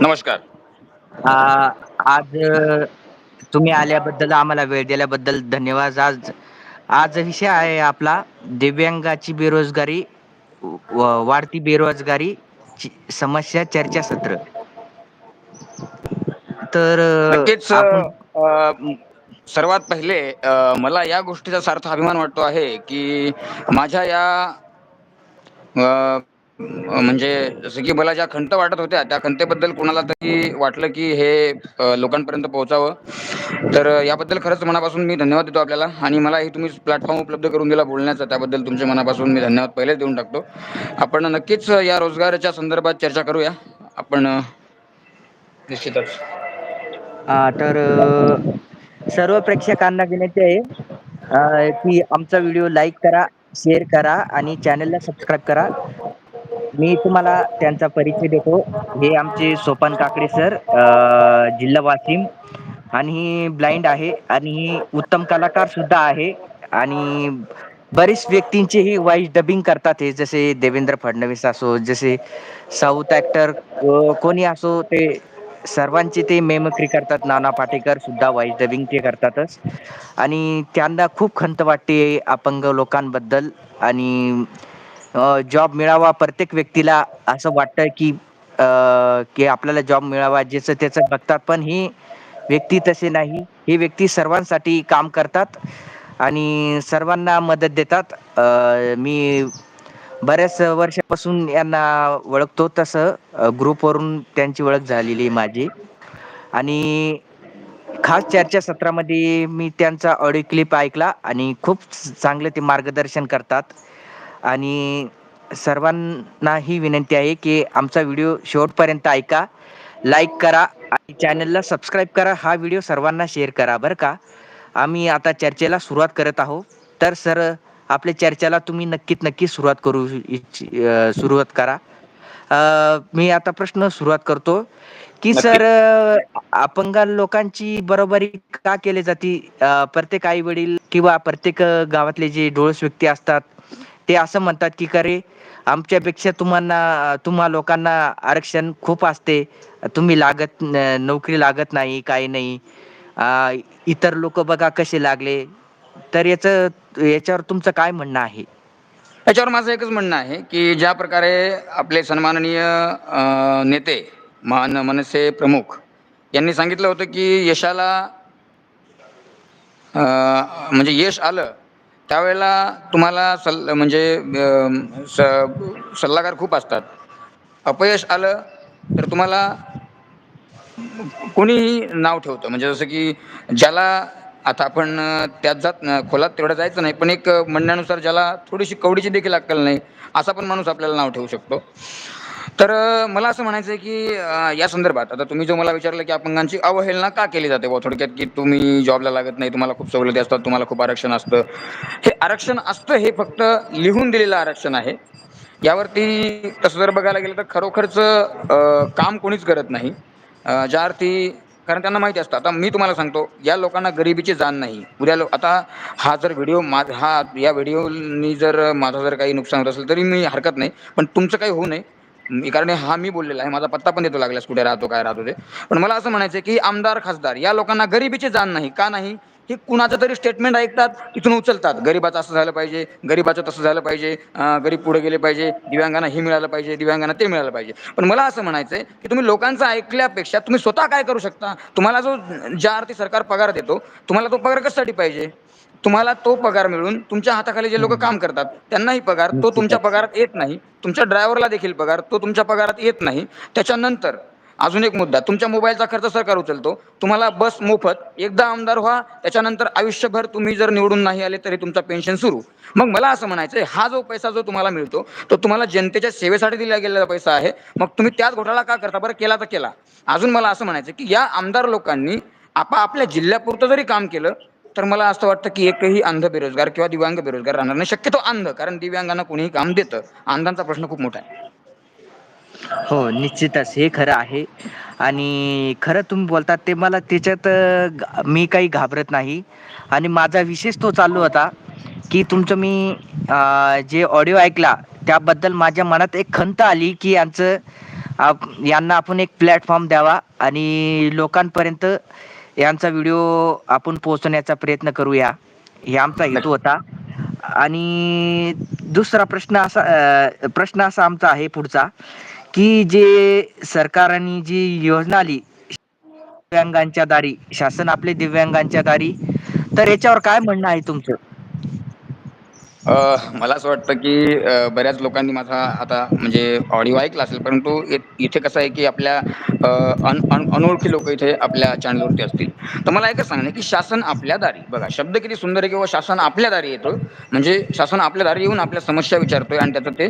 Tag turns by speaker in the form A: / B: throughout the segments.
A: नमस्कार.
B: आज तुम्ही आल्याबद्दल आम्हाला वेळ दिल्याबद्दल धन्यवाद. आज आज विषय आहे आपला दिव्यांगाची बेरोजगारी वाढती बेरोजगारी समस्या चर्चासत्र तर
A: नक्कीच सर्वात पहिले मला या गोष्टीचा सार्थ अभिमान वाटतो आहे की माझ्या या म्हणजे जसं की मला ज्या खंत वाटत होत्या त्या खंतेबद्दल कुणाला तरी वाटलं की हे लोकांपर्यंत पोहोचावं. तर याबद्दल खरंच मनापासून मी धन्यवाद देतो आपल्याला. आणि मला हे तुम्ही प्लॅटफॉर्म उपलब्ध करून दिला बोलण्याचा त्याबद्दल तुमच्या मनापासून मी धन्यवाद पहिलेच देऊन टाकतो. आपण नक्कीच या रोजगाराच्या संदर्भात चर्चा करूया. आपण निश्चितच.
B: हा तर सर्व प्रेक्षकांना विनंती आहे की आमचा व्हिडिओ लाईक करा शेअर करा आणि चॅनलला सबस्क्राईब करा. मी तुम्हाला त्यांचा परिचय देतो. हे आमचे सोपन काकडे सर अ जिल्हा वाशिम. आणि ब्लाइंड आहे आणि ही उत्तम कलाकार सुद्धा आहे. आणि बरीच व्यक्तींचेही वॉइस डबिंग करतात हे जसे देवेंद्र फडणवीस असो जसे साऊथ ऍक्टर कोणी असो ते सर्वांचे ते मेमक्री करतात. नाना पाटेकर सुद्धा वाईस डबिंग ते करतातच. आणि त्यांना खूप खंत वाटते अपंग लोकांबद्दल. आणि जॉब मिळावा प्रत्येक व्यक्तीला असं वाटतं की अ की आपल्याला जॉब मिळावा ज्याचं त्याचं बघतात. पण ही व्यक्ती तसे नाही. ही व्यक्ती सर्वांसाठी काम करतात आणि सर्वांना मदत देतात. अ मी बऱ्याच वर्षापासून यांना ओळखतो. तसं ग्रुपवरून त्यांची ओळख झालेली माझी. आणि खास चर्चासत्रामध्ये मी त्यांचा ऑडिओ क्लिप ऐकला आणि खूप चांगले ते मार्गदर्शन करतात. आणि सर्वांना ही विनंती आहे की आमचा व्हिडिओ शेवटपर्यंत ऐका लाईक करा आणि चॅनलला सबस्क्राईब करा. हा व्हिडिओ सर्वांना शेअर करा बरं का? आम्ही आता चर्चेला सुरुवात करत आहोत. तर सर आपल्या चर्चेला तुम्ही नक्कीच नक्की सुरुवात करू इच्छ सुरुवात करा. मी आता प्रश्न सुरुवात करतो की सर अपंग लोकांची बरोबरी का केली जाते? प्रत्येक आई वडील किंवा प्रत्येक गावातले जे डोळस व्यक्ती असतात ते असं म्हणतात की खरे आमच्यापेक्षा तुम्हाला तुम्हा लोकांना आरक्षण खूप असते. तुम्ही लागत नोकरी लागत नाही काही नाही. इतर लोक बघा कसे लागले. तर याच याच्यावर तुमचं काय म्हणणं आहे?
A: याच्यावर माझं एकच म्हणणं आहे की ज्या प्रकारे आपले सन्माननीय नेते मान मनसे प्रमुख यांनी सांगितलं होतं की यशाला म्हणजे यश आलं त्यावेळेला तुम्हाला सल्ल म्हणजे स सल्लागार खूप असतात. अपयश आलं तर तुम्हाला कोणीही नाव ठेवतं. म्हणजे जसं की ज्याला आता आपण त्यात जात खोलात तेवढं जायचं नाही पण एक म्हणण्यानुसार ज्याला थोडीशी कवडीची देखील अक्कल नाही असा पण माणूस आपल्याला नाव ठेवू शकतो. तर मला असं म्हणायचं आहे की या संदर्भात आता तुम्ही जो मला विचारलं की अपंगांची अवहेलना का केली जाते व थोडक्यात की तुम्ही जॉबला लागत नाही तुम्हाला खूप सवलती असतात तुम्हाला खूप आरक्षण असतं. हे आरक्षण असतं हे फक्त लिहून दिलेलं आरक्षण आहे. यावरती तसं जर बघायला गेलं तर खरोखरच काम कोणीच करत नाही. ज्या अर्थी कारण त्यांना माहिती असतं. आता मी तुम्हाला सांगतो या लोकांना गरिबीची जाण नाही. उद्या लो आता हा जर व्हिडिओ मा हा या व्हिडिओनी जर माझं जर काही नुकसान होत असेल तरी मी हरकत नाही. पण तुमचं काही होऊ नये. मी कारण हा मी बोललेला आहे माझा पत्ता पण देतो लागल्यास कुठे राहतो काय राहतो ते. पण मला असं म्हणायचं की आमदार खासदार या लोकांना गरिबीची जाण नाही का नाही? हे कुणाचं तरी स्टेटमेंट ऐकतात तिथून उचलतात. गरीबाचं असं झालं पाहिजे गरीबाचं तसं झालं पाहिजे गरीब पुढे गेले पाहिजे दिव्यांगांना हे मिळालं पाहिजे दिव्यांगांना ते मिळालं पाहिजे. पण मला असं म्हणायचंय की तुम्ही लोकांचं ऐकल्यापेक्षा तुम्ही स्वतः काय करू शकता? तुम्हाला जो ज्या अर्थी सरकार पगार देतो तुम्हाला तो पगार कशासाठी पाहिजे? तुम्हाला तो पगार मिळून तुमच्या हाताखाली जे लोक काम करतात त्यांनाही पगार तो तुमच्या पगारात येत नाही. तुमच्या ड्रायव्हरला देखील पगार तो तुमच्या पगारात येत नाही. त्याच्यानंतर अजून एक मुद्दा तुमच्या मोबाईलचा खर्च सरकार उचलतो. तुम्हाला बस मोफत एकदा आमदार व्हा त्याच्यानंतर आयुष्यभर तुम्ही जर निवडून नाही आले तरी तुमचा पेन्शन सुरू. मग मला असं म्हणायचंय हा जो पैसा जो तुम्हाला मिळतो तो तुम्हाला जनतेच्या सेवेसाठी दिला गेलेला पैसा आहे. मग तुम्ही त्याच घोटाळा का करता बरं? केला तर केला. अजून मला असं म्हणायचं की या आमदार लोकांनी आपा आपल्या जिल्ह्यापुरतं जरी काम केलं तर मला असं वाटतं की एकही अंध बेरोजगार किंवा दिव्यांग बेरोजगार राहणार नाही. शक्यतो अंध कारण दिव्यांगांना कोणीही काम देतं. अंधांचा प्रश्न खूप मोठा आहे.
B: हो निश्चितच. हे खरं आहे. आणि खरं तुम्ही बोलतात ते मला त्याच्यात मी काही घाबरत नाही. आणि माझा विशेष तो चालू होता की तुमचं मी जे ऑडिओ ऐकला त्याबद्दल माझ्या मनात एक खंत आली की यांचं आप यांना आपण एक प्लॅटफॉर्म द्यावा आणि लोकांपर्यंत यांचा व्हिडिओ आपण पोहोचवण्याचा प्रयत्न करूया. हे आमचा हेतू होता. आणि दुसरा प्रश्न असा प्रश्न असा आमचा आहे पुढचा की जे सरकारने जी योजना आली दिव्यांगांच्या दारी शासन आपले दिव्यांगांच्या दारी तर याच्यावर काय म्हणणं आहे तुमचं?
A: मला असं वाटतं की बऱ्याच लोकांनी माझा आता म्हणजे ऑडिओ ऐकला असेल परंतु इथे कसं आहे की आपल्या अन, अन, अनोळखी लोक इथे आपल्या चॅनलवरती असतील. तर मला एकच सांगणं की शासन आपल्या दारी बघा शब्द किती सुंदर आहे किंवा शासन आपल्या दारी येतो म्हणजे शासन आपल्या दारी येऊन आपल्या समस्या विचारतोय आणि त्याचं ते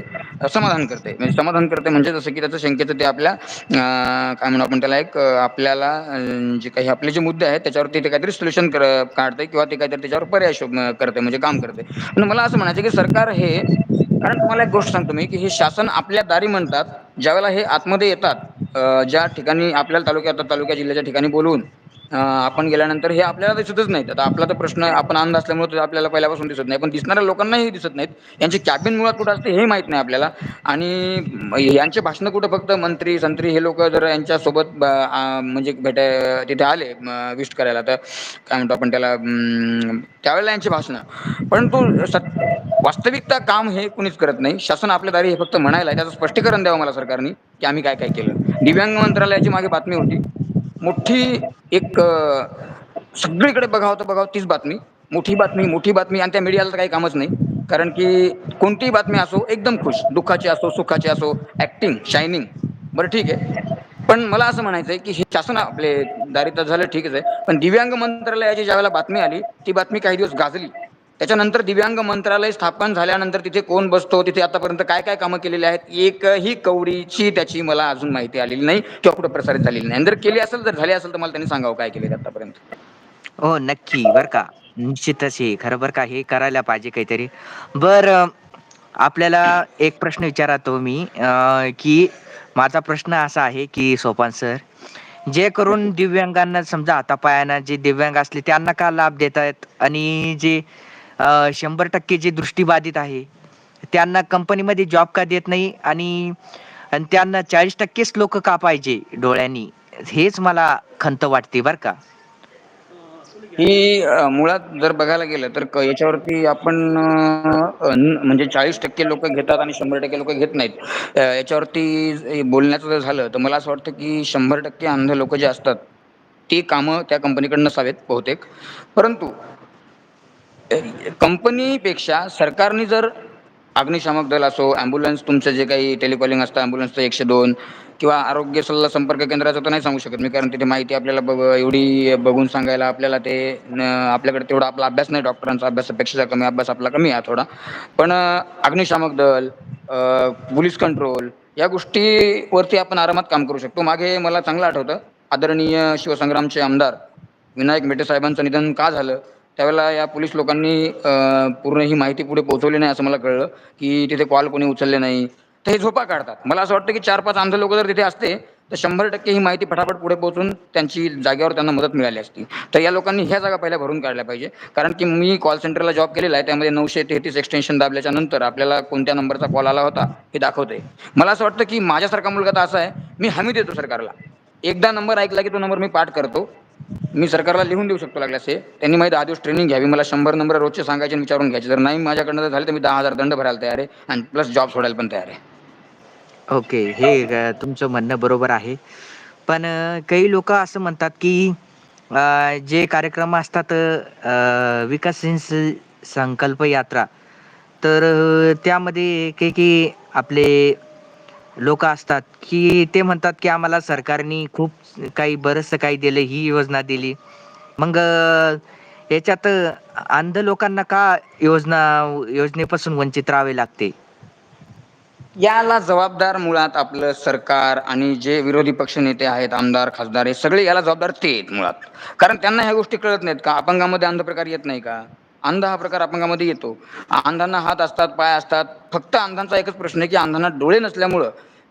A: समाधान करते म्हणजे समाधान करते म्हणजे जसं की त्याचं शंकेचं ते आपल्या काय म्हणू आपण त्याला एक आपल्याला जे काही आपले जे मुद्दे आहेत त्याच्यावरती ते काहीतरी सोल्युशन काढते किंवा ते काहीतरी त्याच्यावर पर्याय करते म्हणजे काम करते मला असं म्हणायचं की सरकार हे कारण तुम्हाला एक गोष्ट सांगतो मी की हे शासन आपल्या दारी म्हणतात ज्यावेळेला हे आतमध्ये येतात ज्या ठिकाणी आपल्याला तालुक्यात तालुक्या जिल्ह्याच्या ठिकाणी बोलवून आपण गेल्यानंतर हे आपल्याला दिसतच नाहीत. आता आपला तर प्रश्न आपण अंध असल्यामुळे आपल्याला पहिल्यापासून दिसत नाही. पण दिसणाऱ्या लोकांनाही दिसत नाहीत. यांची कॅबिन मुळात कुठं असते हे माहीत नाही आपल्याला. आणि यांचे भाषणं कुठं फक्त मंत्री संत्री हे लोक जर यांच्यासोबत म्हणजे भेटाय तिथे आले विस्ट करायला तर काय म्हणतो आपण त्याला त्यावेळेला यांची भाषणं. परंतु सत वास्तविकता काम हे कुणीच करत नाही. शासन आपल्या दारी हे फक्त म्हणायला त्याचं स्पष्टीकरण द्यावं मला सरकारने की आम्ही काय काय केलं. दिव्यांग मंत्रालयाची मागे बातमी होती. मोठी एक सगळीकडे बघावं तर बघावं तीच बातमी. मोठी बातमी मोठी बातमी आणि त्या मीडियाला तर काही कामच नाही. कारण की कोणतीही बातमी असो एकदम खुश दुःखाची असो सुखाची असो ऍक्टिंग शायनिंग बरं ठीक आहे. पण मला असं म्हणायचं आहे की हे शासन आपले दारिद्र्य झालं ठीकच आहे. पण दिव्यांग मंत्रालयाची ज्यावेळेला बातमी आली ती बातमी काही दिवस गाजली. त्याच्यानंतर दिव्यांग मंत्रालय स्थापन झाल्यानंतर तिथे कोण बसतो तिथे आतापर्यंत काय काय कामं केलेली आहेत एकही कवडीची त्याची मला अजून माहिती आलेली नाही किंवा कुठं प्रसारित झालेली नाही. जर केली असेल तर झाली असेल तर मला त्यांनी सांगावं काय केले आतापर्यंत.
B: हो नक्की बर का. निश्चितच हे खरं बर का हे करायला पाहिजे काहीतरी. बर आपल्याला एक प्रश्न विचारतो मी की माझा प्रश्न असा आहे की सोपान सर जे करून दिव्यांगांना समजा हातापायाना जे दिव्यांग असले त्यांना का लाभ देत आहेत आणि जे शंभर टक्के जे दृष्टीबाधित आहे त्यांना कंपनीमध्ये जॉब का देत नाही आणि आणि त्यांना चाळीस टक्केच लोक का पाहिजे डोळ्यांनी हेच मला खंत वाटते बर का.
A: ही मुळात जर बघायला गेलं तर याच्यावरती आपण म्हणजे चाळीस टक्के लोक घेतात आणि शंभर टक्के लोक घेत नाहीत. याच्यावरती बोलण्याचं जर झालं तर मला असं वाटतं की शंभर टक्के अंध लोक जे असतात ती कामं त्या कंपनीकडे नसावेत बहुतेक. परंतु कंपनीपेक्षा सरकारने जर अग्निशामक दल असो ॲम्ब्युलन्स तुमचं जे काही टेलिकॉलिंग असतं ॲम्ब्युलन्सचं एकशे दोन किंवा आरोग्य सल्ला संपर्क केंद्राचं तर नाही सांगू शकत मी कारण तिथे माहिती आपल्याला बघ एवढी बघून सांगायला आपल्याला ते न, आपल्याकडे तेवढा आपला अभ्यास नाही डॉक्टरांचा अभ्यासापेक्षा कमी अभ्यास आपला कमी आहे थोडा. पण अग्निशामक दल पोलीस कंट्रोल या गोष्टीवरती आपण आरामात काम करू शकतो. मागे मला चांगलं आठवतं आदरणीय शिवसंग्रामचे आमदार विनायक मेटे साहेबांचं निधन का झालं? त्यावेळेला या पोलीस लोकांनी पूर्ण ही माहिती पुढे पोहोचवली नाही असं मला कळलं की तिथे कॉल कोणी उचलले नाही. तर हे झोपा काढतात. मला असं वाटतं की चार पाच अंध लोक जर तिथे असते तर शंभर टक्के ही माहिती फटाफट पुढे पोहोचून त्यांची जागेवर त्यांना मदत मिळाली असती. तर या लोकांनी ह्या जागा पहिल्या भरून काढल्या पाहिजे. कारण की मी कॉल सेंटरला जॉब केलेला आहे त्यामध्ये नऊशे तेहतीस एक्सटेन्शन दाबल्याच्या नंतर आपल्याला कोणत्या नंबरचा कॉल आला होता हे दाखवते मला असं वाटतं की माझ्यासारखा मुलगा तर असा आहे मी हमी देतो सरकारला. एकदा नंबर ऐकला की तो नंबर मी पाठ करतो. मी सरकारला लिहून देऊ शकतो लागल्यास हे. त्यांनी माहिती दहा दिवस ट्रेनिंग घ्यावी. मला शंभर नंबर रोजचे सांगायचे आणि विचारून घ्यायचे. जर नाही माझ्याकडनं जर झाले तर मी दहा हजार दंड भरायला तयार आहे आणि प्लस जॉब सोडायला पण तयार आहे.
B: ओके हे अ, तुमचं म्हणणं बरोबर आहे. पण अ, काही लोक असं म्हणतात की अ, जे कार्यक्रम असतात अ, विकासशील संकल्प यात्रा तर अ, त्यामध्ये काही की आपले लोक असतात की ते म्हणतात की आम्हाला सरकारने खूप काही बरंचसं काही दिलं ही योजना दिली. मग याच्यात अंध लोकांना का योजना योजनेपासून वंचित राहावे लागते?
A: याला जबाबदार मुळात आपलं सरकार आणि जे विरोधी पक्ष नेते आहेत आमदार खासदार हे सगळे याला जबाबदार ते आहेत मुळात. कारण त्यांना ह्या गोष्टी कळत नाहीत का? अपंगामध्ये अंध प्रकार येत नाही का? अंध हा प्रकार अपंगामध्ये येतो. अंधांना हात असतात पाय असतात. फक्त अंधांचा एकच प्रश्न आहे की अंधांना डोळे नसल्यामुळं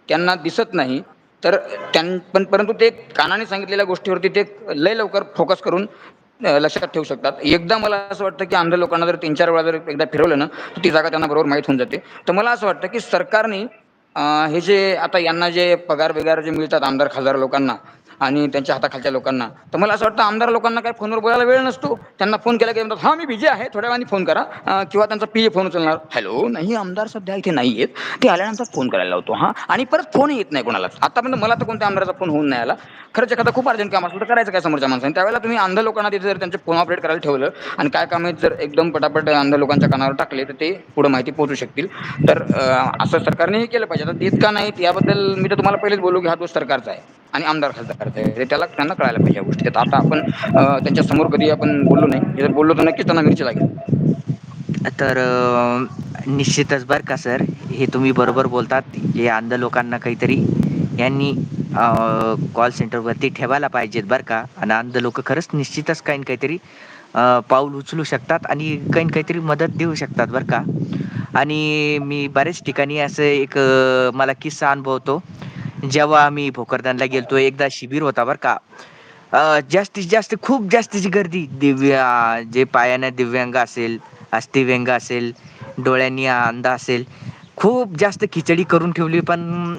A: त्यांना दिसत नाही. तर त्यां पण परंतु ते कानाने सांगितलेल्या गोष्टीवरती ते लय लवकर फोकस करून लक्षात ठेवू शकतात. एकदा मला असं वाटतं की अंध लोकांना जर तीन चार वेळा जर एकदा फिरवलं ना तर ती जागा त्यांना बरोबर माहीत होऊन जाते. तर मला असं वाटतं की सरकारने हे जे आता यांना जे पगार वगैरे जे मिळतात आमदार खासदार लोकांना आणि त्यांच्या हाताखालच्या लोकांना. तर मला असं वाटतं आमदार लोकांना काय फोनवर बोलायला वेळ नसतो. त्यांना फोन केला की म्हणतात हां मी बिझी आहे. थोड्या वेळाने फोन करा. किंवा त्यांचा पी ए फोन उचलणार. हॅलो नाही आमदार सध्या इथे नाही आहेत. ते आल्यानंतर फोन करायला लावतो हां. आणि परत फोन येत नाही कोणालाच आतापर्यंत मला तर कोणत्या आमदाराचा फोन होऊन नाही आला. खरंच एखादा खूप अर्जंट काम असलं तर करायचं काय समोरच्या माणसाने? त्यावेळेला तुम्ही अंध लोकांना तिथे जर त्यांचे फोन ऑपरेट करायला ठेवलं आणि काय काम आहेत जर एकदम पटापट अंध लोकांच्या कानावर टाकले तर ते पुढे माहिती पोहोचू शकतील. तर असं सरकारने हे केलं पाहिजे. आता देत का नाहीत? याबद्दल मी तर तुम्हाला पहिलेच बोलू की हा दोष सरकारचा आहे आणि आमदार खासदार. आहे त्याला त्यांना कळायला पाहिजे या गोष्टी आता आता आपण त्यांच्यासमोर कधी आपण बोललो नाही. जर बोललो तर नक्कीच त्यांना मिरची लागेल.
B: तर निश्चितच बरं का सर. हे तुम्ही बरोबर बोलतात. हे अंध लोकांना काहीतरी यांनी कॉल सेंटरवरती ठेवायला पाहिजेत बरं का. आणि अंध लोक खरंच निश्चितच काही ना काहीतरी पाऊल उचलू शकतात आणि काही ना काहीतरी मदत देऊ शकतात बरं का. आणि मी बऱ्याच ठिकाणी असं एक मला किस्सा अनुभवतो. जेव्हा आम्ही भोकरदनला गेलतो एकदा शिबिर होता बरं का. जास्तीत जास्त खूप जास्तीची गर्दी. दिव्य जे पायाने दिव्यांग असेल अस्थिव्यंग असेल डोळ्यांनी अंध असेल खूप जास्त खिचडी करून ठेवली पण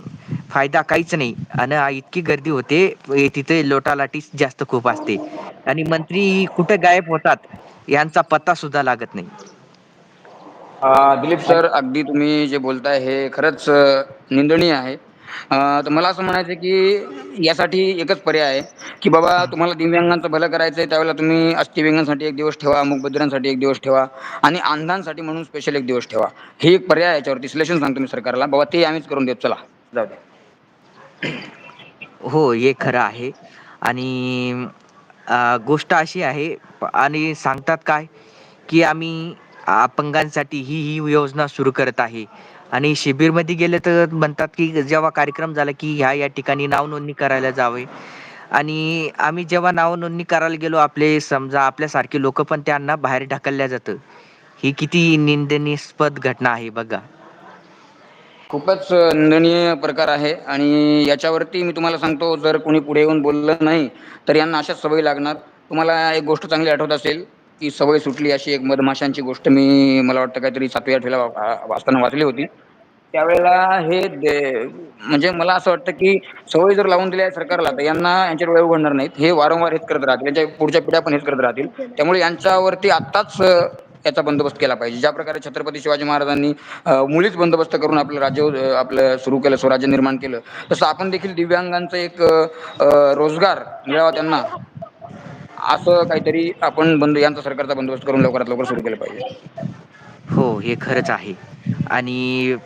B: फायदा काहीच नाही. आणि इतकी गर्दी होते तिथे लोटालाटी जास्त खूप असते. आणि मंत्री कुठे गायब होतात यांचा पत्ता सुद्धा लागत नाही.
A: दिलीप सर अगदी तुम्ही जे बोलताय हे खरंच निंदणीय आहे. तर मला असं म्हणायचं की यासाठी एकच पर्याय आहे की बाबा तुम्हाला दिव्यांगांचं भलं करायचं आहे त्यावेळेला तुम्ही अस्थिव्यंगांसाठी एक दिवस ठेवा मुकबधिरांसाठी एक दिवस ठेवा आणि अंधांसाठी म्हणून स्पेशल एक दिवस ठेवा. हे एक पर्याय याच्यावरती. सिलेक्शन सांगतो मी सरकारला. बाबा ते आम्हीच करून देतो चला जाऊ द्या.
B: हो हे खरं आहे. आणि गोष्ट अशी आहे आणि सांगतात काय की आम्ही अपंगांसाठी ही ही योजना सुरू करत आहे. आणि शिबिरमध्ये गेले तर म्हणतात की जेव्हा कार्यक्रम झाला की ह्या या ठिकाणी नाव नोंदणी करायला जावे. आणि आम्ही जेव्हा नाव नोंदणी करायला गेलो आपले समजा आपल्यासारखे लोक पण त्यांना बाहेर ढकलल्या जातं. ही किती निंदनीस्पद घटना आहे बघा.
A: खूपच निंदनीय प्रकार आहे आणि याच्यावरती मी तुम्हाला सांगतो जर कोणी पुढे येऊन बोललं नाही तर यांना अशाच सवय लागणार. तुम्हाला एक गोष्ट चांगली आठवत असेल की सवय सुटली अशी एक मधमाशांची गोष्ट मी मला वाटतं काहीतरी सातव्या आठवीला वाचताना वाचली होती. त्यावेळेला हे म्हणजे मला असं वाटतं की सवय जर लावून दिल्या सरकारला तर यांना यांच्या डोळे उघडणार नाहीत. हे वारंवार हेच करत राहतील यांच्या पुढच्या पिढ्या पण हेच करत राहतील. त्यामुळे यांच्यावरती आत्ताच याचा बंदोबस्त केला पाहिजे. ज्या प्रकारे छत्रपती शिवाजी महाराजांनी मुलीच बंदोबस्त करून आपलं राज्य आपलं सुरू केलं स्वराज्य निर्माण केलं तसं आपण देखील दिव्यांगांचं एक रोजगार मिळावा त्यांना. असं काहीतरी आपण बंद यांचा सरकारचा बंदोबस्त करून लवकरात लवकर सुरू केलं पाहिजे.
B: हो हे खरंच आहे. आणि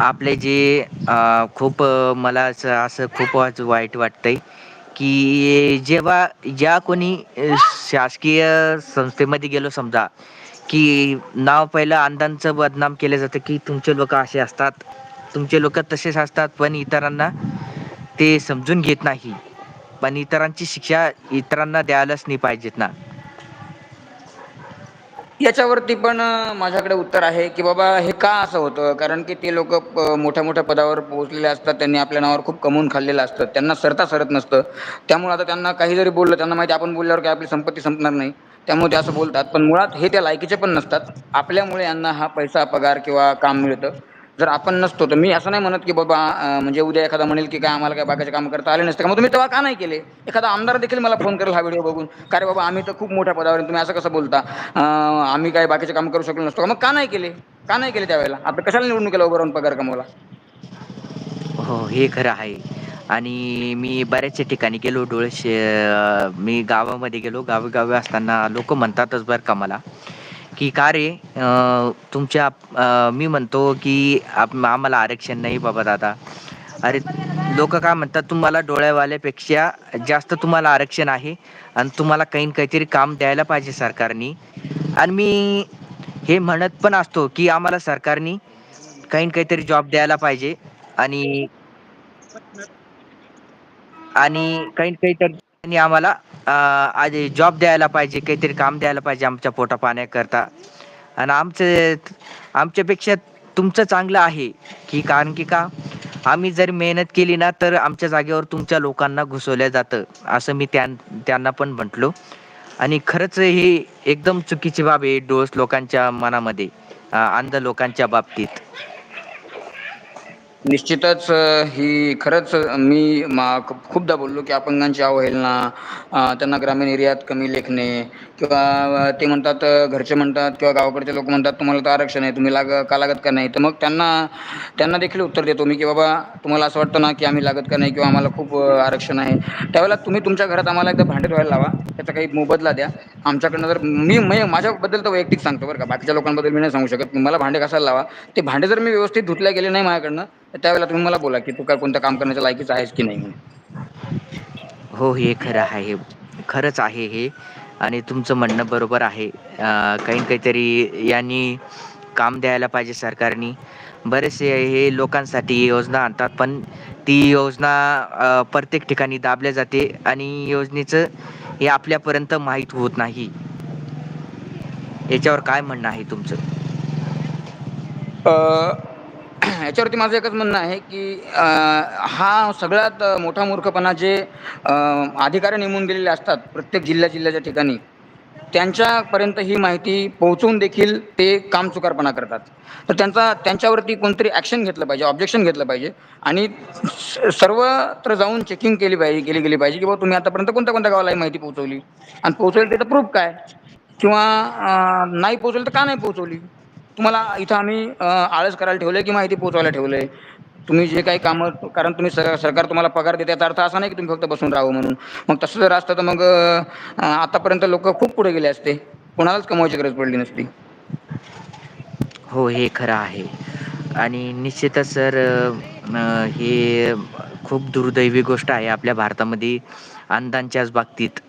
B: आपले जे खूप मला असं असं खूपच वाईट वाटतंय की जेव्हा ज्या कोणी शासकीय संस्थेमध्ये गेलो समजा की नाव पहिलं अंधांचं बदनाम केलं जातं की तुमचे लोक असे असतात तुमचे लोक तसेच असतात पण इतरांना ते समजून घेत नाही. पण इतरांची शिक्षा इतरांना द्यायलाच नाही पाहिजेत ना.
A: याच्यावरती पण माझ्याकडे उत्तर आहे की बाबा हे का असं होतं? कारण की ते लोक मोठ्या मोठ्या पदावर पोहोचलेले असतात. त्यांनी आपल्या नावावर खूप कमवून खाल्लेलं असतं. त्यांना सरता सरत नसतं. त्यामुळे आता त्यांना काही जरी बोललं त्यांना माहिती आपण बोलल्यावर की आपली संपत्ती संपणार नाही. त्यामुळे ते असं बोलतात. पण मुळात हे त्या लायकीचे पण नसतात. आपल्यामुळे यांना हा पैसा पगार किंवा काम मिळतं. जर आपण नसतो तर मी असं नाही म्हणत की बाबा म्हणजे उद्या एखादा म्हणेल की काय आम्हाला काय बाकीचे काम करता आले नसते. का मग तुम्ही तेव्हा का नाही केले? एखादा आमदार देखील मला फोन करेल हा व्हिडिओ बघून. का रे बाबा आम्ही तर खूप मोठ्या पदावर तुम्ही असं कसं बोलता? आम्ही काय बाकीचे काम करू शकलो नसतो. का मग का नाही केले? का नाही केले त्यावेळेला? आपण कशाला निवडणुकीला उभं राहून पगार कमवला?
B: हो हे खरं आहे. आणि मी बऱ्याचशा ठिकाणी गेलो डोळेशे मी गावामध्ये गेलो. गावी गावी असताना लोक म्हणतातच बरं का मला. की का रे? अं, तुमच्या मी म्हणतो की आम्हाला आरक्षण नाही बाबा दादा. अरे लोक काय म्हणतात तुम्हाला डोळ्यावाल्यापेक्षा जास्त तुम्हाला आरक्षण आहे आणि तुम्हाला काही ना काहीतरी काम द्यायला पाहिजे सरकारनी. आणि मी हे म्हणत पण असतो की आम्हाला सरकारनी काही ना काहीतरी जॉब द्यायला पाहिजे आणि आणि काही ना काहीतरी त्यांनी आम्हाला आज आधी जॉब द्यायला पाहिजे काहीतरी काम द्यायला पाहिजे आमच्या पोटा पाण्याकरता आणि आमचे आमच्यापेक्षा तुमचं चांगलं आहे की कारण की का आम्ही जर मेहनत केली ना तर आमच्या जागेवर तुमच्या लोकांना घुसवल्या जातं असं मी त्यां त्यांना पण म्हटलो. आणि खरंच ही एकदम चुकीची बाब आहे डोस लोकांच्या मनामध्ये अंध लोकांच्या बाबतीत.
A: निश्चितच ही खरंच मी खूपदा बोललो की अपंगांची अवहेलना त्यांना ग्रामीण एरियात कमी लेखणे किंवा ते म्हणतात घरचे म्हणतात किंवा गावाकडचे लोक म्हणतात तुम्हाला तर आरक्षण आहे तुम्ही लाग का लागत का नाही? तर मग त्यांना त्यांना देखील उत्तर देतो मी की बाबा तुम्हाला असं वाटतं ना की आम्ही लागत का नाही किंवा आम्हाला खूप आरक्षण आहे? त्यावेळेला तुम्ही तुमच्या घरात आम्हाला एकदा भांडे धुवायला लावा. त्याचा काही मोबदला द्या. आमच्याकडनं जर मी माझ्याबद्दल तर वैयक्तिक सांगतो बरं का. बाकीच्या लोकांबद्दल मी नाही सांगू शकत. मला भांडे कसायला लावा. ते भांडे जर मी व्यवस्थित धुतल्या गेले नाही माझ्याकडनं त्यावेळेला तुम्ही मला बोला की तू काय कोणतं काम करण्याच्या लायकीच आहेस की नाही म्हणून.
B: हो हे खरं आहे. खरंच आहे हे. आणि तुमचं म्हणणं बरोबर आहे. काही काहीतरी यांनी काम द्यायला पाहिजे सरकारनी. बरेचसे हे लोकांसाठी योजना आणतात पण ती योजना प्रत्येक ठिकाणी दाबल्या जाते आणि योजनेचं हे आपल्यापर्यंत माहीत होत नाही. याच्यावर काय म्हणणं आहे तुमचं?
A: याच्यावरती माझं एकच म्हणणं आहे की हा सगळ्यात मोठा मूर्खपणा जे अधिकारी नेमून गेलेले असतात प्रत्येक जिल्ह्या जिल्ह्याच्या ठिकाणी त्यांच्यापर्यंत ही माहिती पोहोचून देखील ते काम चुकारपणा करतात. तर त्यांचा त्यांच्यावरती कोणतरी ॲक्शन घेतलं पाहिजे ऑब्जेक्शन घेतलं पाहिजे आणि सर्वत्र जाऊन चेकिंग केली पाहिजे केली गेली पाहिजे की बाबा तुम्ही आतापर्यंत कोणत्या कोणत्या गावाला माहिती पोहोचवली आणि पोहोचवली त्याचं प्रूफ काय? किंवा नाही पोहोचवली तर का नाही पोहोचवली? तुम्हाला इथं आम्ही आळस करायला ठेवलंय की माहिती पोहोचवायला ठेवलंय? तुम्ही जे काही कामं कारण तुम्ही सरकार तुम्हाला पगार देत याचा अर्थ असा नाही की तुम्ही फक्त बसून राहावं म्हणून. मग तसं जर असतं तर मग आतापर्यंत लोक खूप पुढे गेले असते. कोणालाच कमवायची गरज पडली नसती.
B: हो हे खरं आहे. आणि निश्चितच सर हे खूप दुर्दैवी गोष्ट आहे आपल्या भारतामध्ये. अंधांच्याच बाबतीत.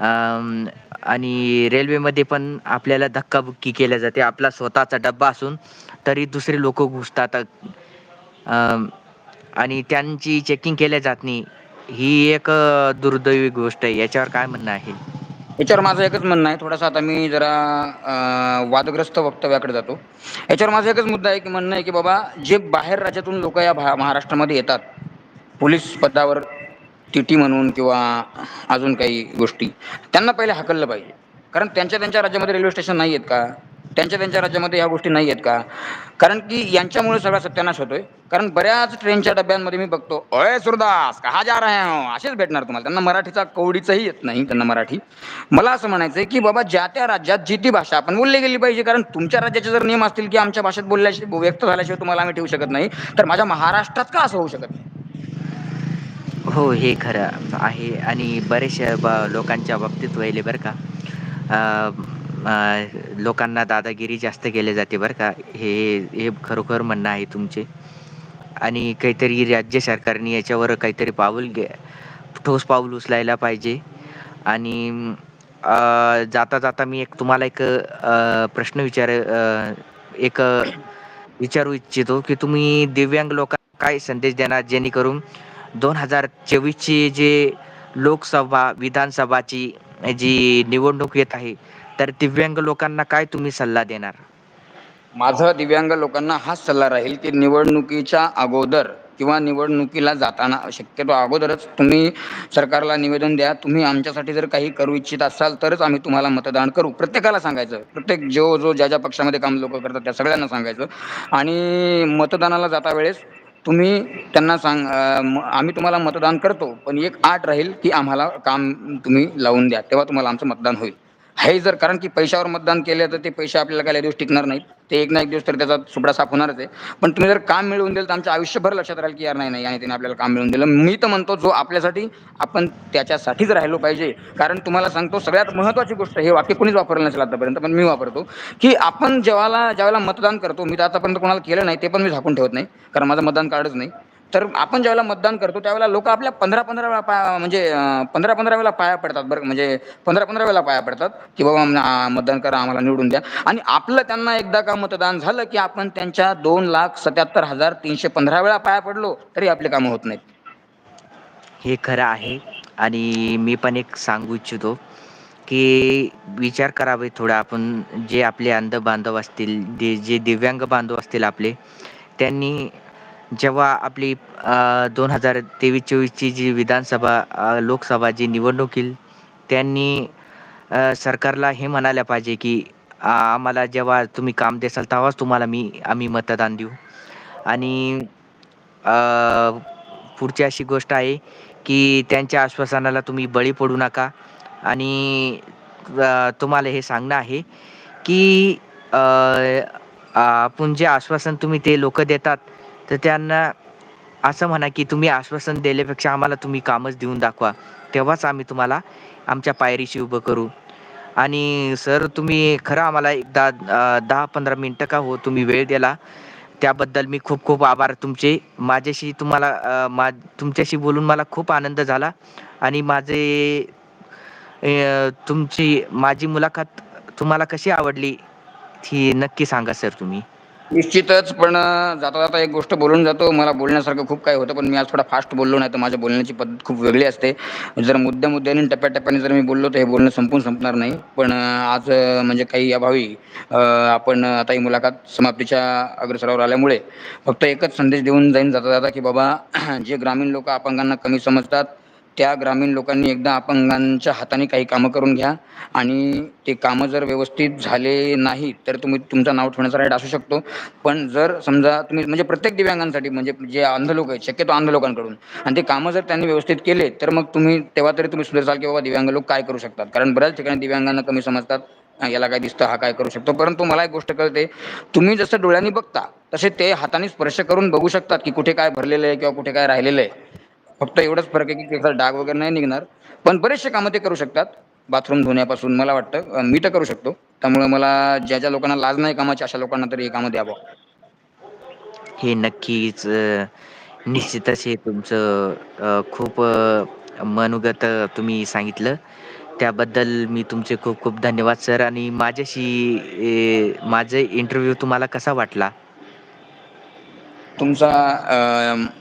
B: आणि रेल्वेमध्ये पण आपल्याला धक्काबुक्की केल्या जाते. आपला स्वतःचा डब्बा असून तरी दुसरे लोक घुसतात. आणि त्यांची चेकिंग केल्या जात नाही. ही एक दुर्दैवी गोष्ट आहे. याच्यावर काय म्हणणं आहे?
A: याच्यावर माझं एकच म्हणणं आहे. थोडासा आता मी जरा वादग्रस्त वक्तव्याकडे जातो. याच्यावर माझा एकच मुद्दा आहे की म्हणणं आहे की बाबा जे बाहेर राज्यातून लोक या महाराष्ट्रामध्ये येतात पोलीस पदावर टीटी म्हणून किंवा अजून काही गोष्टी त्यांना पहिले हाकललं पाहिजे. कारण त्यांच्या त्यांच्या राज्यामध्ये रेल्वे स्टेशन नाही आहेत का? त्यांच्या त्यांच्या राज्यामध्ये ह्या गोष्टी नाही आहेत का? कारण की यांच्यामुळे सगळा सत्यानाश होतोय. कारण बऱ्याच ट्रेनच्या डब्यांमध्ये मी बघतो अय सुरदास कहा जा रहे हो? असेच भेटणार तुम्हाला. त्यांना मराठीचा कवडीचही येत नाही त्यांना मराठी. मला असं म्हणायचंय की बाबा ज्या त्या राज्यात जी ती भाषा आपण बोलली गेली पाहिजे कारण तुमच्या राज्याचे जर नियम असतील की आमच्या भाषेत बोलल्याशिवाय व्यक्त झाल्याशिवाय तुम्हाला आम्ही ठेवू शकत नाही तर माझ्या महाराष्ट्रात का असं होऊ शकत नाही?
B: हो हे खरं आहे आणि बरेचशा लोकांच्या बाबतीत वहिले बरं का. अ लोकांना दादागिरी जास्त केले जाते बरं का. हे हे खरोखर म्हणणं आहे तुमचे. आणि काहीतरी राज्य सरकारने याच्यावर काहीतरी पाऊल घे ठोस पाऊल उचलायला पाहिजे. आणि अ जाता जाता मी एक तुम्हाला एक अ प्रश्न विचार अ एक विचारू इच्छितो की तुम्ही दिव्यांग लोकांना काय संदेश देणार जेणेकरून दोन हजार चोवीसची जे लोकसभा विधानसभाची जी निवडणूक येत आहे तर दिव्यांग लोकांना काय तुम्ही सल्ला देणार?
A: माझा दिव्यांग लोकांना हाच सल्ला राहील की निवडणुकीच्या अगोदर किंवा निवडणुकीला जाताना शक्यतो अगोदरच तुम्ही सरकारला निवेदन द्या. तुम्ही आमच्यासाठी जर काही करू इच्छित असाल तरच आम्ही तुम्हाला मतदान करू. प्रत्येकाला सांगायचं. प्रत्येक जो जो ज्या ज्या पक्षामध्ये काम लोक करतात त्या सगळ्यांना सांगायचं. आणि मतदानाला जाता वेळेस तुम्ही त्यांना सांग आम्ही तुम्हाला मतदान करतो पण एक आठ राहील की आम्हाला काम तुम्ही लावून द्या तेव्हा तुम्हाला आमचं मतदान होईल. हे जर कारण की पैशावर मतदान केले तर ते पैसे आपल्याला काही दिवस टिकणार नाहीत. ते एक ना एक दिवस तर त्याचा सुपडा साफ होणारच आहे. पण तुम्ही जर काम मिळवून दिलं तर आमच्या आयुष्यभर लक्षात राहील की यार नाही नाही आणि त्याने आपल्याला काम मिळवून दिलं. मी तर म्हणतो जो आपल्यासाठी आपण त्याच्यासाठीच राहिलो पाहिजे. कारण तुम्हाला सांगतो सगळ्यात महत्त्वाची गोष्ट हे वाक्य कोणीच वापरलं नसेल आतापर्यंत पण मी वापरतो की आपण जेव्हाला ज्यावेळेला मतदान करतो मी तर आतापर्यंत कोणाला केलं नाही ते पण मी झाकून ठेवत नाही. कारण माझं मतदान कार्डच नाही. तर आपण ज्यावेळेला मतदान करतो त्यावेळेला लोक आपल्या पंधरा पंधरा वेळा पाया म्हणजे पंधरा पंधरा वेळा पाया पडतात बरं म्हणजे पंधरा पंधरा वेळा पाया पडतात की बाबा मतदान करा आम्हाला निवडून द्या. आणि आपलं त्यांना एकदा का मतदान झालं की आपण त्यांच्या दोन लाख सत्याहत्तर हजार तीनशे पंधरा वेळा पाया पडलो तरी आपले कामं होत नाहीत.
B: हे खरं आहे. आणि मी पण एक सांगू इच्छितो की विचार करावे थोडा. आपण जे आपले अंध बांधव असतील जे दिव्यांग बांधव असतील आपले त्यांनी जेव्हा आपली दोन हजार तेवीस चोवीसची जी विधानसभा लोकसभा जी निवडणूक येईल त्यांनी सरकारला हे म्हणायला पाहिजे की आम्हाला जेव्हा तुम्ही काम देसाल तेव्हाच तुम्हाला मी आम्ही मतदान देऊ. आणि पुढची अशी गोष्ट आहे की त्यांच्या आश्वासनाला तुम्ही बळी पडू नका. आणि तुम्हाला हे सांगणं आहे की आपण जे आश्वासन तुम्ही ते लोक देतात तर त्यांना असं म्हणा की तुम्ही आश्वासन दिल्यापेक्षा आम्हाला तुम्ही कामच देऊन दाखवा. तेव्हाच आम्ही तुम्हाला आमच्या पायरीशी उभं करू. आणि सर तुम्ही खरं आम्हाला एकदा दहा पंधरा मिनटं का हो तुम्ही वेळ दिला. त्याबद्दल मी खूप खूप आभार तुमचे. माझ्याशी तुम्हाला मा तुमच्याशी बोलून मला खूप आनंद झाला. आणि माझे तुमची माझी मुलाखत तुम्हाला कशी आवडली ही नक्की सांगा सर तुम्ही.
A: निश्चितच पण जाता जाता एक गोष्ट बोलून जातो. मला बोलण्यासारखं खूप काही होतं पण मी आज थोडा फास्ट बोललो नाही तर माझ्या बोलण्याची पद्धत खूप वेगळी असते. जर मुद्द्या मुद्द्याने टप्प्याटप्प्याने जर मी बोललो तर हे बोलणं संपून संपणार नाही. पण आज म्हणजे काही अभावी आपण आता ही मुलाखत समाप्तीच्या अग्रसरावर आल्यामुळे फक्त एकच संदेश देऊन जाईन जाता जाता की बाबा जे ग्रामीण लोक अपंगांना कमी समजतात त्या ग्रामीण लोकांनी एकदा अपंगांच्या हाताने काही कामं करून घ्या. आणि ते कामं जर व्यवस्थित झाले नाही तर तुम्ही तुमचं नाव ठेवण्याचा राईट असू शकतो. पण जर समजा तुम्ही म्हणजे प्रत्येक दिव्यांगांसाठी म्हणजे जे अंध लोक आहेत शक्यतो अंध लोकांकडून आणि ते कामं जर त्यांनी व्यवस्थित केले तर मग तुम्ही तेव्हा तरी तुम्ही सुधरसाल की बाबा दिव्यांग लोक काय करू शकतात? कारण बऱ्याच ठिकाणी दिव्यांगांना कमी समजतात याला काय दिसतं हा काय करू शकतो? परंतु मला एक गोष्ट कळते तुम्ही जसं डोळ्यांनी बघता तसे ते हाताने स्पर्श करून बघू शकतात की कुठे काय भरलेलं आहे किंवा कुठे काय राहिलेलं आहे. फक्त एवढंच फरक आहे की त्याचा डाग वगैरे नाही निघणार. पण बरेचसे कामं ते करू शकतात. बाथरूम धुण्यापासून मला वाटतं. मी तर करू शकतो. त्यामुळे मला ज्या ज्या लोकांना लाज नाही कामाची अशा लोकांना तरी हे कामं द्यावं.
B: हे नक्कीच निश्चितच हे तुमचं खूप मनोगत तुम्ही सांगितलं. त्याबद्दल मी तुमचे खूप खूप धन्यवाद सर. आणि माझ्याशी माझा इंटरव्ह्यू तुम्हाला कसा वाटला?
A: तुमचा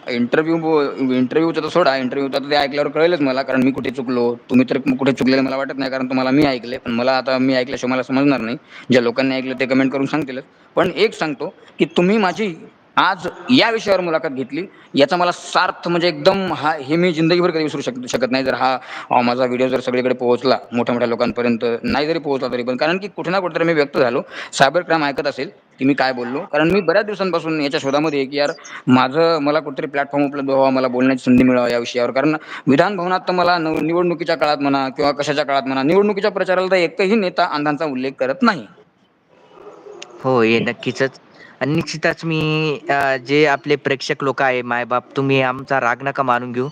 A: इंटरव्ह्यू इंटरव्ह्यूचा तर सोडा इंटरव्ह्यू तर ते ऐकल्यावर कळेलच मला कारण मी कुठे चुकलो तुम्ही तर कुठे चुकलेलं मला वाटत नाही कारण तुम्हाला मी ऐकले पण मला आता मी ऐकल्याशिवाय मला समजणार नाही. ज्या लोकांनी ऐकलं ते कमेंट करून सांगतीलच. पण एक सांगतो की तुम्ही माझी आज या विषयावर मुलाखत घेतली. याचा मला सार्थ म्हणजे एकदम हा हे मी जिंदगीभर कधी विसरू शक शकत नाही. जर हा माझा व्हिडिओ जर सगळीकडे पोहोचला मोठ्या मोठ्या लोकांपर्यंत नाही जरी पोहोचला तरी पण. कारण की कुठे ना कुठेतरी मी व्यक्त झालो. सायबर क्राईम ऐकत असेल की मी काय बोललो. कारण मी बऱ्याच दिवसांपासून याच्या शोधामध्ये की यार माझं मला कुठेतरी प्लॅटफॉर्म उपलब्ध व्हावा मला बोलण्याची संधी मिळावा या विषयावर. कारण विधान भवनात तर मला निवडणुकीच्या काळात म्हणा किंवा कशाच्या काळात म्हणा निवडणुकीच्या प्रचाराला तर एकही नेता अंधांचा उल्लेख करत नाही.
B: हो हे नक्कीच आणि निश्चितच मी अ, जे आपले प्रेक्षक लोक आहे मायबाप तुम्ही आमचा राग नका मानून घेऊ.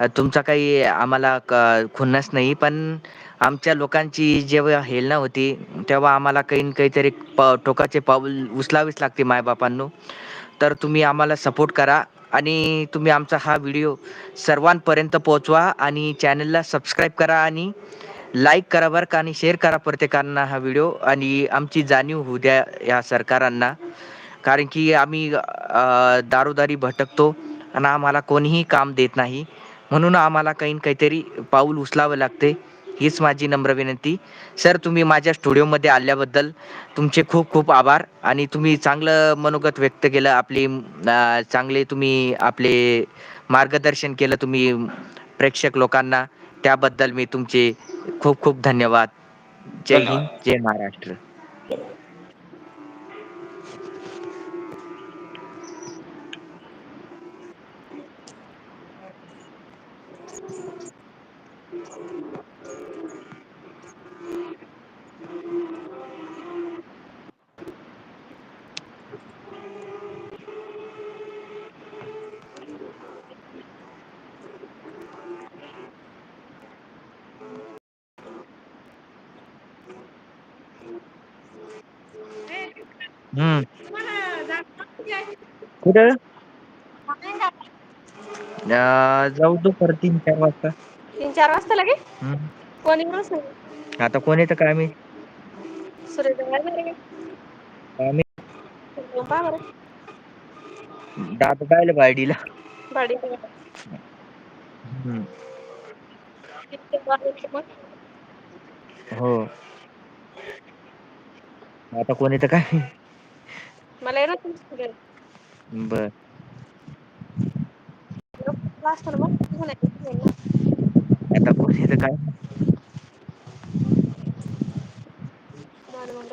B: अ, तुमचा काही आम्हाला क- खुन्नस नाही पण आमच्या लोकांची जेव्हा हेलना होती तेव्हा आम्हाला काही ना काहीतरी प- टोकाचे पाऊल उचलावेच लागते मायबापांनो तर तुम्ही आम्हाला सपोर्ट करा आणि तुम्ही आमचा हा व्हिडिओ सर्वांपर्यंत पोहोचवा आणि चॅनलला सबस्क्राईब करा आणि लाईक करा बरं का आणि शेअर करा प्रत्येकांना हा व्हिडिओ. आणि आमची जाणीव होऊ द्या या सरकारांना. कारण की आम्ही दारोदारी भटकतो आणि आम्हाला कोणीही काम देत नाही. म्हणून आम्हाला काही न काहीतरी पाऊल उचलावं लागते. हीच माझी नम्र विनंती. सर तुम्ही माझ्या स्टुडिओमध्ये आल्याबद्दल तुमचे खूप खूप आभार आणि तुम्ही चांगलं मनोगत व्यक्त केलं. आपली चांगले तुम्ही आपले मार्गदर्शन केलं तुम्ही प्रेक्षक लोकांना. त्याबद्दल मी तुमचे खूप खूप धन्यवाद. जय हिंद जय महाराष्ट्र हम्म कुठं जाऊ दो परत तीन चार वाजता.
C: तीन चार वाजता लगे?
B: हम्म.
C: कोणी
B: आता कोण येतं काय मी
C: सुरेश
B: आम्ही?
C: पहा बरं.
B: दादा पाहिलं बायडीला
C: भाडी
B: हम्म.
C: किती वाजले मग?
B: हो. आता कोण येतं काय?
C: मला येणार तुमच्या घरी.
B: बर
C: वाजता ना मग तुम्हाला येणार ना.
B: आता कोण येतं काय
C: बरं मग